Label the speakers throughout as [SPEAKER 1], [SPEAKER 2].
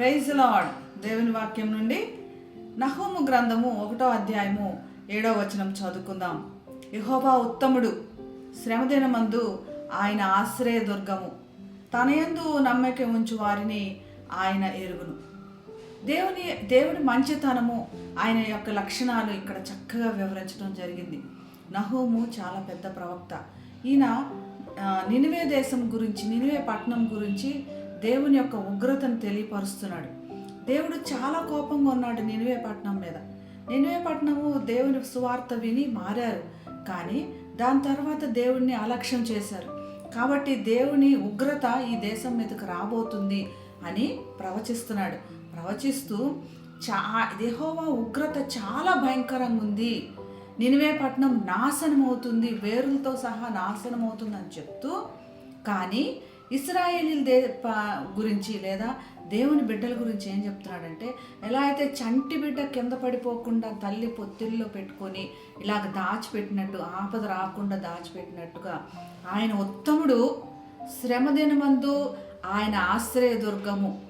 [SPEAKER 1] Praise lord దేవుని వాక్యం నుండి నహోము గ్రంథము ఒకటో అధ్యాయము ఏడో వచనం చదువుకుందాం. యహోబా ఉత్తముడు శ్రమదినమందు ఆయన ఆశ్రయదుర్గము తనయందు నమ్మక ఉంచు వారిని ఆయన ఎరుగును. దేవుని దేవుడి మంచితనము ఆయన యొక్క లక్షణాలు ఇక్కడ చక్కగా వివరించడం జరిగింది. నహోము చాలా పెద్ద ప్రవక్త. ఈయన నినివే దేశం గురించి నినివే పట్టణం గురించి దేవుని యొక్క ఉగ్రతను తెలియపరుస్తున్నాడు. దేవుడు చాలా కోపంగా ఉన్నాడు నినివే పట్టణం మీద. నినివే పట్టణము దేవుని సువార్త విని మారారు. కానీ దాని తర్వాత దేవుణ్ణి అలక్ష్యం చేశారు. కాబట్టి దేవుని ఉగ్రత ఈ దేశం మీదకు రాబోతుంది అని ప్రవచిస్తున్నాడు. ప్రవచిస్తూ చా దేహోవా ఉగ్రత చాలా భయంకరంగా ఉంది. నినివే పట్టణం నాశనం అవుతుంది వేరులతో సహా నాశనం అవుతుంది అని చెప్తూ కానీ ఇస్రాయేలీల దే గురించి లేదా దేవుని బిడ్డల గురించి ఏం చెప్తున్నాడంటే ఎలా అయితే చంటి బిడ్డ కింద పడిపోకుండా తల్లి పొత్తిల్లో పెట్టుకొని ఇలాగ దాచిపెట్టినట్టు ఆపద రాకుండా దాచిపెట్టినట్టుగా ఆయన ఉత్తముడు శ్రమదినమందు ఆయన ఆశ్రయదుర్గము.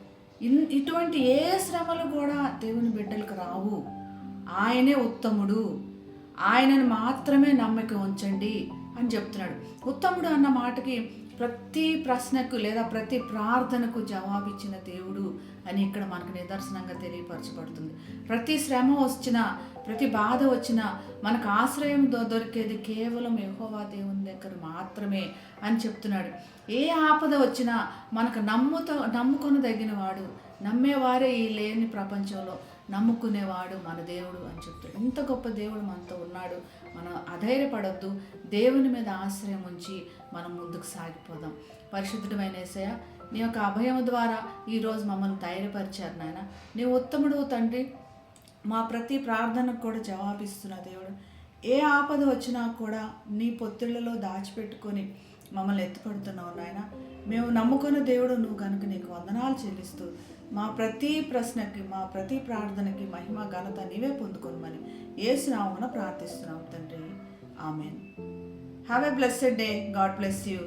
[SPEAKER 1] ఇన్ ఇటువంటి ఏ శ్రమలు కూడా దేవుని బిడ్డలకు రావు. ఆయనే ఉత్తముడు. ఆయనను మాత్రమే నమ్మకం ఉంచండి అని చెప్తున్నాడు. ఉత్తముడు అన్న మాటకి ప్రతి ప్రశ్నకు లేదా ప్రతి ప్రార్థనకు జవాబిచ్చిన దేవుడు అని ఇక్కడ మనకు నిదర్శనంగా తెలియపరచబడుతుంది. ప్రతి శ్రమ వచ్చినా ప్రతి బాధ వచ్చినా మనకు ఆశ్రయం దొరికేది కేవలం యహోవా దేవుని దగ్గర మాత్రమే అని చెప్తున్నాడు. ఏ ఆపద వచ్చినా మనకు నమ్ముతో నమ్ముకొనదగిన వాడు నమ్మేవారే ఈ లేని ప్రపంచంలో. నమ్ముకునేవాడు మన దేవుడు అని చెప్తాడు. ఇంత గొప్ప దేవుడు మనతో ఉన్నాడు. మనం అధైర్యపడొద్దు. దేవుని మీద ఆశ్రయం ఉంచి మనం ముందుకు సాగిపోదాం. పరిశుద్ధుడమైన ఏసయ నీ యొక్క అభయం ద్వారా ఈరోజు మమ్మల్ని ధైర్యపరిచారు నాయన. నీ ఉత్తముడు తండ్రి మా ప్రతి ప్రార్థనకు కూడా జవాబిస్తున్న దేవుడు. ఏ ఆపద వచ్చినా కూడా నీ పొత్తిళ్ళలో దాచిపెట్టుకొని మమ్మల్ని ఎత్తుపడుతున్నావు నాయన. మేము నమ్ముకున్న దేవుడు నువ్వు కనుక నీకు వందనాలు చెల్లిస్తూ మా ప్రతి ప్రశ్నకి మా ప్రతి ప్రార్థనకి మహిమ ఘనత నీవే పొందుకోనమని ఏసునామన ప్రార్థిస్తున్నాం తండ్రి. Amen. Have a blessed day God bless you